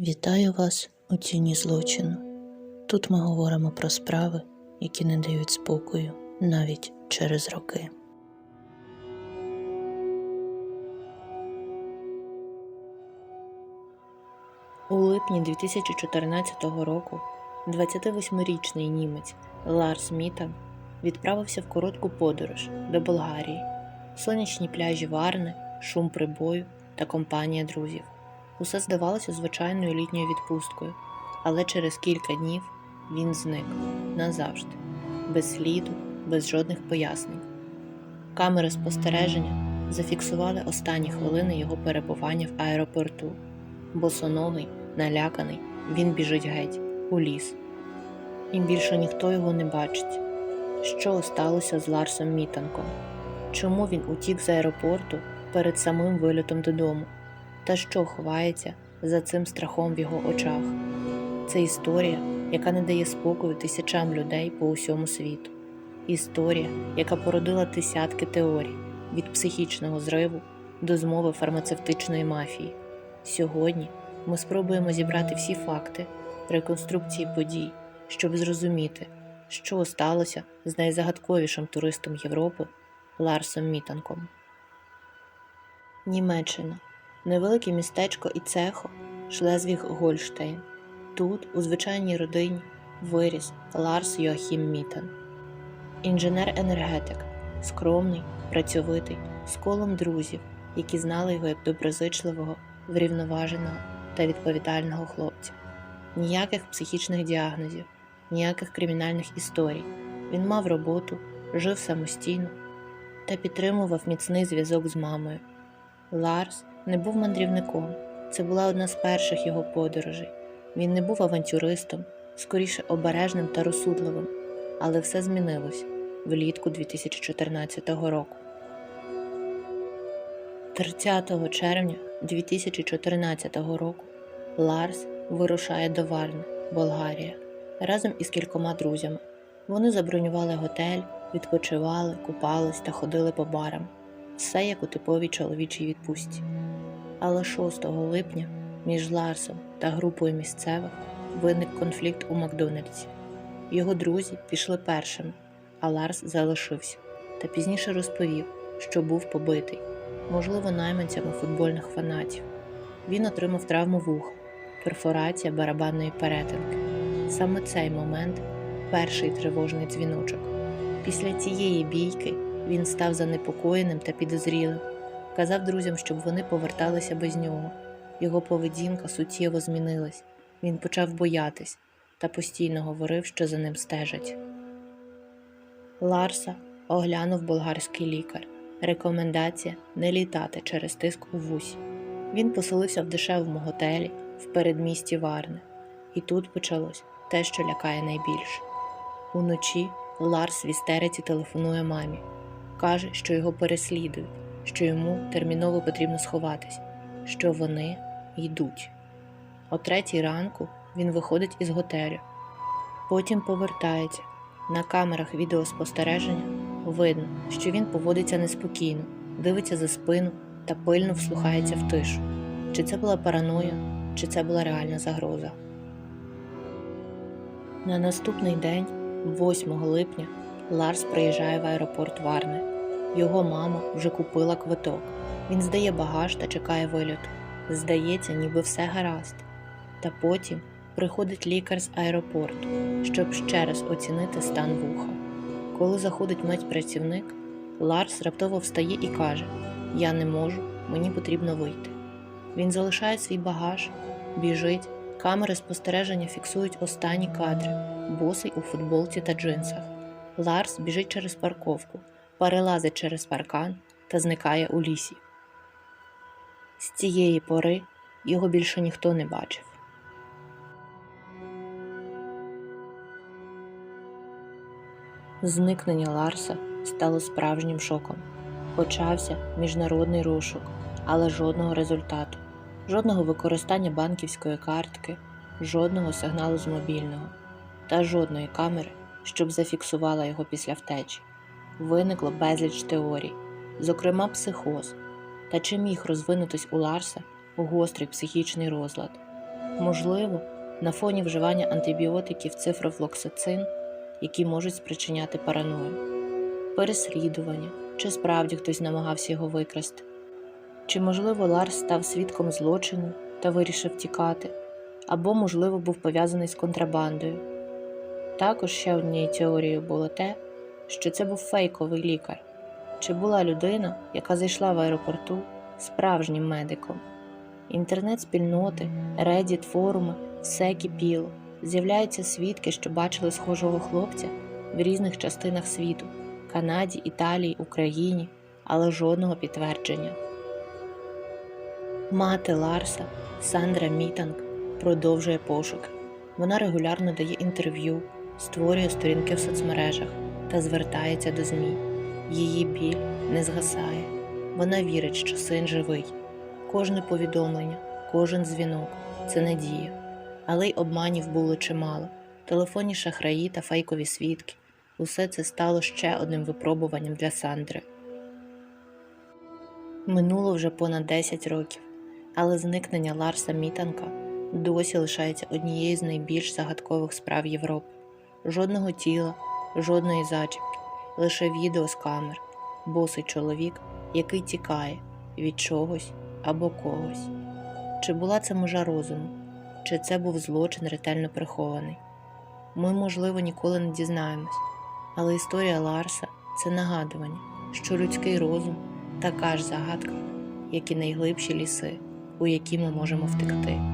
Вітаю вас у тіні злочину. Тут ми говоримо про справи, які не дають спокою навіть через роки. У липні 2014 року 28-річний німець Ларс Мітан відправився в коротку подорож до Болгарії, сонячні пляжі Варни, шум прибою та компанія друзів. Усе здавалося звичайною літньою відпусткою, але через кілька днів він зник назавжди, без сліду, без жодних пояснень. Камери спостереження зафіксували останні хвилини його перебування в аеропорту. Босоногий, наляканий, він біжить геть у ліс. І більше ніхто його не бачить. Що сталося з Ларсом Мітанком? Чому він утік з аеропорту перед самим вильотом додому? Та що ховається за цим страхом в його очах? Це історія, яка не дає спокою тисячам людей по усьому світу. Історія, яка породила десятки теорій від психічного зриву до змови фармацевтичної мафії. Сьогодні ми спробуємо зібрати всі факти реконструкції подій, щоб зрозуміти, що сталося з найзагадковішим туристом Європи Ларсом Мітанком. Німеччина невелике містечко і цехо Шлезвіг Гольштейн. Тут, у звичайній родині, виріс Ларс Йоахім Мітан. Інженер-енергетик, скромний, працьовитий, з колом друзів, які знали його як доброзичливого, врівноваженого та відповідального хлопця. Ніяких психічних діагнозів, ніяких кримінальних історій. Він мав роботу, жив самостійно та підтримував міцний зв'язок з мамою. Ларс не був мандрівником, це була одна з перших його подорожей. Він не був авантюристом, скоріше обережним та розсудливим, але все змінилось влітку 2014 року. 30 червня 2014 року Ларс вирушає до Варни, Болгарія, разом із кількома друзями. Вони забронювали готель, відпочивали, купались та ходили по барам. Все як у типовій чоловічій відпустці. Але 6 липня між Ларсом та групою місцевих виник конфлікт у Макдональдсі. Його друзі пішли першими, а Ларс залишився та пізніше розповів, що був побитий, можливо, найманцями футбольних фанатів. Він отримав травму вуха, перфорація барабанної перетинки. Саме цей момент перший тривожний дзвіночок. Після цієї бійки він став занепокоєним та підозрілим. Казав друзям, щоб вони поверталися без нього. Його поведінка суттєво змінилась. Він почав боятись та постійно говорив, що за ним стежать. Ларса оглянув болгарський лікар. Рекомендація не літати через тиск у вусі. Він поселився в дешевому готелі в передмісті Варни. І тут почалось те, що лякає найбільше. Уночі Ларс в істериці телефонує мамі. Каже, що його переслідують, що йому терміново потрібно сховатись, що вони йдуть. О третій ранку він виходить із готелю. Потім повертається. На камерах відеоспостереження видно, що він поводиться неспокійно, дивиться за спину та пильно вслухається в тишу. Чи це була параноя, чи це була реальна загроза. На наступний день, 8 липня, Ларс приїжджає в аеропорт Варни. Його мама вже купила квиток. Він здає багаж та чекає вильоту. Здається, ніби все гаразд. Та потім приходить лікар з аеропорту, щоб ще раз оцінити стан вуха. Коли заходить медпрацівник, Ларс раптово встає і каже: Я не можу, мені потрібно вийти. Він залишає свій багаж, біжить, камери спостереження фіксують останні кадри, босий у футболці та джинсах. Ларс біжить через парковку, перелазить через паркан та зникає у лісі. З цієї пори його більше ніхто не бачив. Зникнення Ларса стало справжнім шоком. Почався міжнародний розшук, але жодного результату, жодного використання банківської картки, жодного сигналу з мобільного та жодної камери, щоб зафіксувала його після втечі. Виникло безліч теорій, зокрема психоз, та чи міг розвинутись у Ларса гострий психічний розлад. Можливо, на фоні вживання антибіотиків цифрофлоксацин, які можуть спричиняти параною, переслідування, чи справді хтось намагався його викрасти, чи, можливо, Ларс став свідком злочину та вирішив тікати, або, можливо, був пов'язаний з контрабандою. Також ще однією теорією було те, що це був фейковий лікар, чи була людина, яка зайшла в аеропорту справжнім медиком. Інтернет-спільноти, Reddit, форуми, все кипіло. З'являються свідки, що бачили схожого хлопця в різних частинах світу Канаді, Італії, Україні, але жодного підтвердження. Мати Ларса, Сандра Мітанг, продовжує пошуки. Вона регулярно дає інтерв'ю, створює сторінки в соцмережах та звертається до ЗМІ. Її біль не згасає. Вона вірить, що син живий. Кожне повідомлення, кожен дзвінок це надія. Але й обманів було чимало. Телефонні шахраї та фейкові свідки. Усе це стало ще одним випробуванням для Сандри. Минуло вже понад 10 років, але зникнення Ларса Мітанка досі лишається однією з найбільш загадкових справ Європи. Жодного тіла, жодної зачіпки, лише відео з камер, босий чоловік, який тікає від чогось або когось. Чи була це межа розуму, чи це був злочин ретельно прихований? Ми, можливо, ніколи не дізнаємось, але історія Ларса це нагадування, що людський розум така ж загадка, як і найглибші ліси, у які ми можемо втекти.